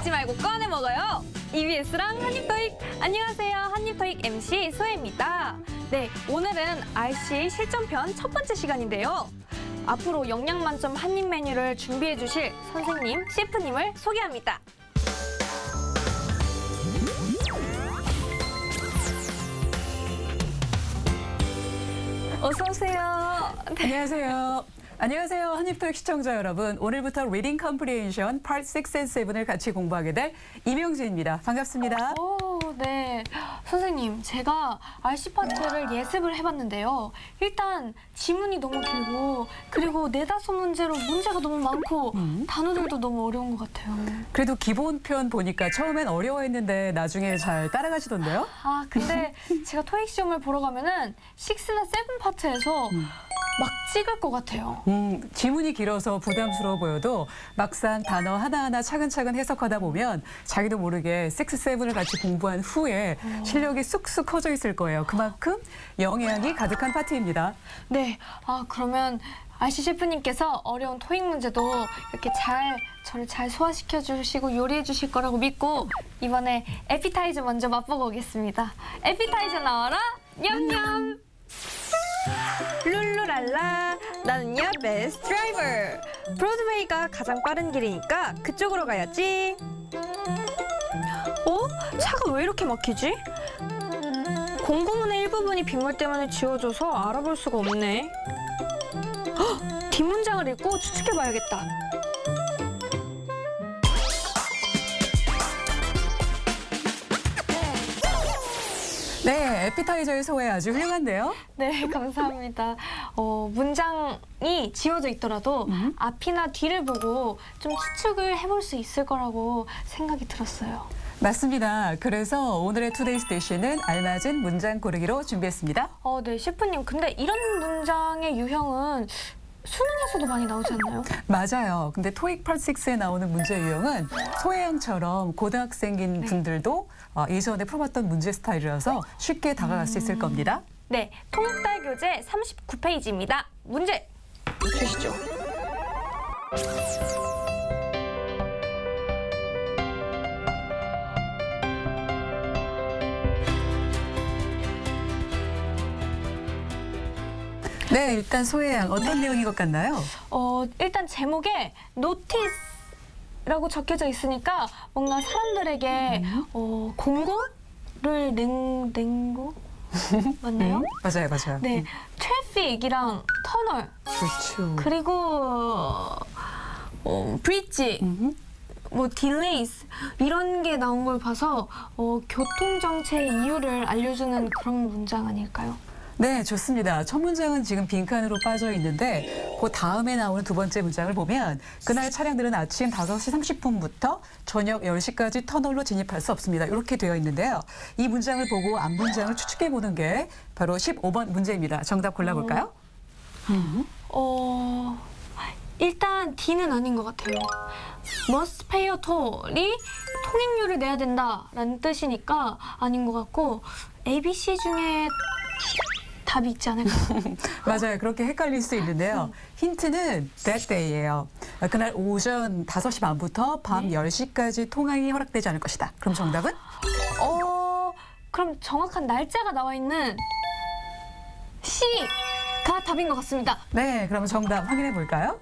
잊지 말고 꺼내 먹어요. EBS랑 한입토익. 안녕하세요. 한입토익 MC 소혜입니다. 네, 오늘은 RC 실전편 첫 번째 시간인데요. 앞으로 영양 만점 한입 메뉴를 준비해 주실 선생님, 셰프님을 소개합니다. 어서 오세요. 네. 안녕하세요. 안녕하세요. 한입토익 시청자 여러분. 오늘부터 리딩 컴프리엔션 파트 6 and 7을 같이 공부하게 될 이명진입니다. 반갑습니다. 오, 네. 선생님, 제가 RC 파트를 예습을 해봤는데요. 일단 지문이 너무 길고, 그리고 네다섯 문제로 문제가 너무 많고, 단어들도 너무 어려운 것 같아요. 그래도 기본편 보니까 처음엔 어려워했는데 나중에 잘 따라가시던데요? 아, 근데 제가 토익 시험을 보러 가면은 6나 7 파트에서 막 찍을 것 같아요. 음, 지문이 길어서 부담스러워 보여도 막상 단어 하나하나 차근차근 해석하다 보면 자기도 모르게 6, 7을 같이 공부한 후에 실력이 쑥쑥 커져 있을 거예요. 그만큼 영향이 가득한 파트입니다. 네. 아, 그러면 RC 셰프님께서 어려운 토익 문제도 이렇게 잘 저를 잘 소화시켜 주시고 요리해 주실 거라고 믿고 이번에 에피타이저 먼저 맛보고 오겠습니다. 에피타이저 나와라. 냠냠. 룰루랄라 나는야 베스트 드라이버 브로드웨이가 가장 빠른 길이니까 그쪽으로 가야지 어? 차가 왜 이렇게 막히지? 공구문의 일부분이 빗물 때문에 지워져서 알아볼 수가 없네. 헉! 뒷문장을 읽고 추측해봐야겠다. 네, 에피타이저의 소회 아주 훌륭한데요. 네 감사합니다. 어, 문장이 지워져 있더라도 앞이나 뒤를 보고 좀 추측을 해볼 수 있을 거라고 생각이 들었어요 맞습니다. 그래서 오늘의 투데이 스테이션은 알맞은 문장 고르기로 준비했습니다. 어, 네, 셰프님. 근데 이런 문장의 유형은 수능에서도 많이 나오지 않나요? 맞아요. 근데 토익 파트 6에 나오는 문제 유형은 소혜양처럼 고등학생인 분들도 어, 예전에 풀어봤던 문제 스타일이라서 쉽게 다가갈 수 있을 겁니다. 네, 통합달 교재 39페이지입니다. 문제 주시죠. 네, 일단 소혜양 어떤 내용인 것 같나요? 어, 일단 제목에 노티스 라고 적혀져 있으니까 뭔가 사람들에게 어, 공고를 낸, 낸고 맞나요? 맞아요, 맞아요. 네, 트래픽이랑 터널 그렇죠. 그리고 어, 브릿지 음, 뭐 딜레이스 이런 게 나온 걸 봐서 어, 교통 정체의 이유를 알려주는 그런 문장 아닐까요? 네, 좋습니다. 첫 문장은 지금 빈칸으로 빠져 있는데 그 다음에 나오는 두 번째 문장을 보면 그날 차량들은 아침 5시 30분부터 저녁 10시까지 터널로 진입할 수 없습니다. 이렇게 되어 있는데요. 이 문장을 보고 앞 문장을 추측해 보는 게 바로 15번 문제입니다. 정답 골라볼까요? 어 일단 D는 아닌 것 같아요. must pay a toll이 통행료를 내야 된다라는 뜻이니까 아닌 것 같고 A, B, C 중에 답이 있지 않을까요? 맞아요. 그렇게 헷갈릴 수 있는데요. 힌트는 that day예요. 그날 오전 5시 반부터 밤 10시까지 통항이 허락되지 않을 것이다. 그럼 정답은? 어 그럼 정확한 날짜가 나와 있는 C가 답인 것 같습니다. 네, 그럼 정답 확인해 볼까요?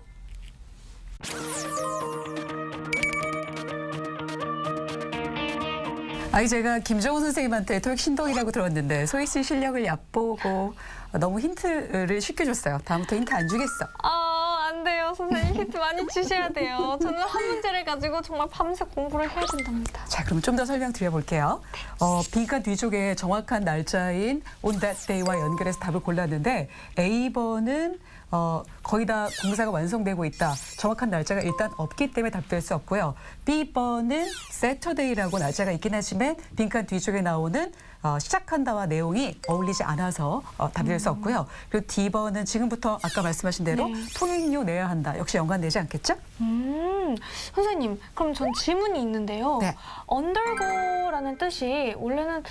아이 제가 김정우 선생님한테 토익 신동이라고 들었는데 소희 씨 실력을 얕보고 너무 힌트를 쉽게 줬어요. 다음부터 힌트 안 주겠어. 아, 안 돼요. 선생님 힌트 많이 주셔야 돼요. 저는 한 문제를 가지고 정말 밤새 공부를 해야 된답니다. 자, 그럼 좀 더 설명 드려볼게요. 어, 빈칸 뒤쪽에 정확한 날짜인 on that day와 연결해서 답을 골랐는데 A번은 어, 거의 다 공사가 완성되고 있다. 정확한 날짜가 일단 없기 때문에 답될 수 없고요. B번은 Saturday라고 날짜가 있긴 하지만 빈칸 뒤쪽에 나오는 어, 시작한다와 내용이 어울리지 않아서 어, 답될 수 없고요. 그리고 D번은 지금부터 아까 말씀하신 대로 네. 통행료 내야 한다. 역시 연관되지 않겠죠? 음, 선생님, 그럼 전 질문이 있는데요. 네. undergo라는 뜻이 원래는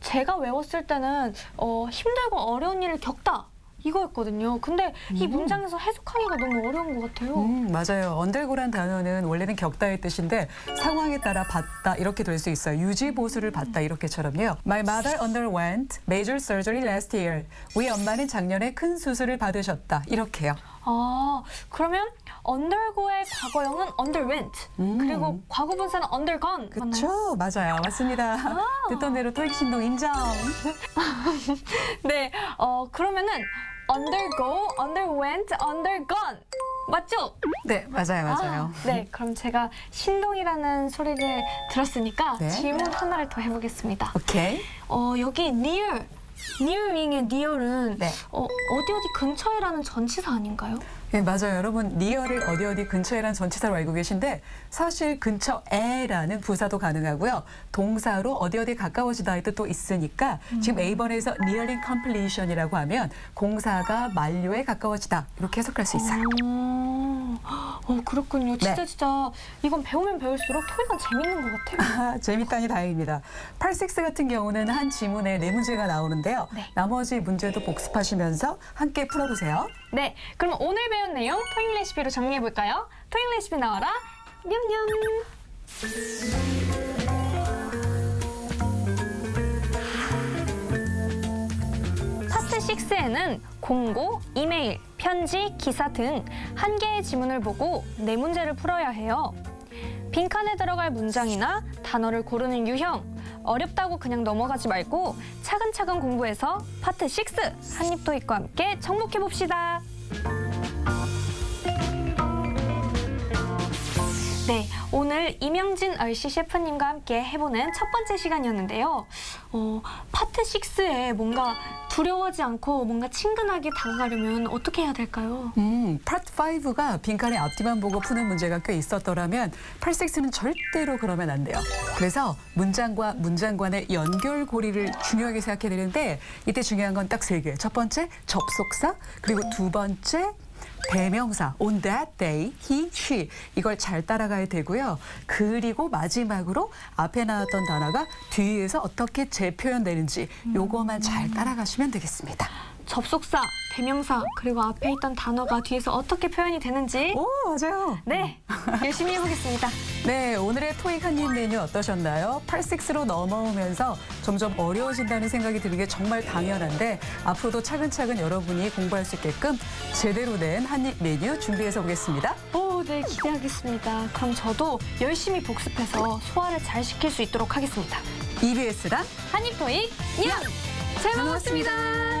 제가 외웠을 때는 어, 힘들고 어려운 일을 겪다 이거였거든요. 근데 이 문장에서 해석하기가 너무 어려운 것 같아요. 음, 맞아요. 언더고란 단어는 원래는 격다의 뜻인데 상황에 따라 받다 이렇게 될 수 있어요. 유지 보수를 받다 이렇게처럼요. My mother underwent major surgery last year. 우리 엄마는 작년에 큰 수술을 받으셨다. 이렇게요. 아, 그러면 undergo의 과거형은 underwent. 음. 그리고 과거 분사는 undergone. 맞나요? 그렇죠? 맞아요. 맞습니다. 듣던 대로 토익 신동 인정. 네, 어, 그러면은 undergo, underwent, undergone. 맞죠? 네, 맞아요. 맞아요. 아, 네, 그럼 제가 신동이라는 소리를 들었으니까 네. 질문 하나를 더 해보겠습니다. 오케이. 어, 여기 near, nearing의 near은 네. 어, 어디 어디 근처에라는 전치사 아닌가요? 네, 맞아요. 여러분, 니어를 어디 어디 근처에란 전치사로 알고 계신데 사실 근처에라는 부사도 가능하고요. 동사로 어디 어디 가까워지다의 뜻도 있으니까 지금 A번에서 nearing completion이라고 하면 공사가 만료에 가까워지다 이렇게 해석할 수 있어요. 어, 어, 그렇군요. 진짜 네. 진짜 이건 배우면 배울수록 토익은 재밌는 것 같아요. 아, 재밌다니 다행입니다. 86 같은 경우는 한 지문에 네 문제가 나오는데요. 네. 나머지 문제도 복습하시면서 함께 풀어보세요. 네, 그럼 오늘 배운 내용 토익 레시피로 정리해 볼까요? 토익 레시피 나와라. 냠냠. 6에는 공고, 이메일, 편지, 기사 등 한 개의 지문을 보고 네 문제를 풀어야 해요. 빈칸에 들어갈 문장이나 단어를 고르는 유형, 어렵다고 그냥 넘어가지 말고 차근차근 공부해서 파트 6 한입 토익과 함께 정복해 봅시다. 네, 오늘 이명진 얼씨 셰프님과 함께 해보는 첫 번째 시간이었는데요. 어, 파트 6에 뭔가 두려워하지 않고 뭔가 친근하게 다가가려면 어떻게 해야 될까요? 음, 파트 5가 빈칸의 앞뒤만 보고 푸는 문제가 꽤 있었더라면 86는 절대로 그러면 안 돼요. 그래서 문장과 문장 간의 연결고리를 중요하게 생각해야 되는데 이때 중요한 건 딱 세 개. 첫 번째 접속사, 그리고 두 번째 대명사 on that day he she 이걸 잘 따라가야 되고요. 그리고 마지막으로 앞에 나왔던 단어가 뒤에서 어떻게 재표현되는지 요거만 잘 따라가시면 되겠습니다. 접속사, 대명사, 그리고 앞에 있던 단어가 뒤에서 어떻게 표현이 되는지 오 맞아요. 네, 열심히 해보겠습니다. 네, 오늘의 토익 한입 메뉴 어떠셨나요? 86로 넘어오면서 점점 어려워진다는 생각이 드는 게 정말 당연한데 앞으로도 차근차근 여러분이 공부할 수 있게끔 제대로 된 한입 메뉴 준비해서 오겠습니다. 오, 네, 기대하겠습니다. 그럼 저도 열심히 복습해서 소화를 잘 시킬 수 있도록 하겠습니다. EBS랑 한입 토익 냠! 잘 먹었습니다.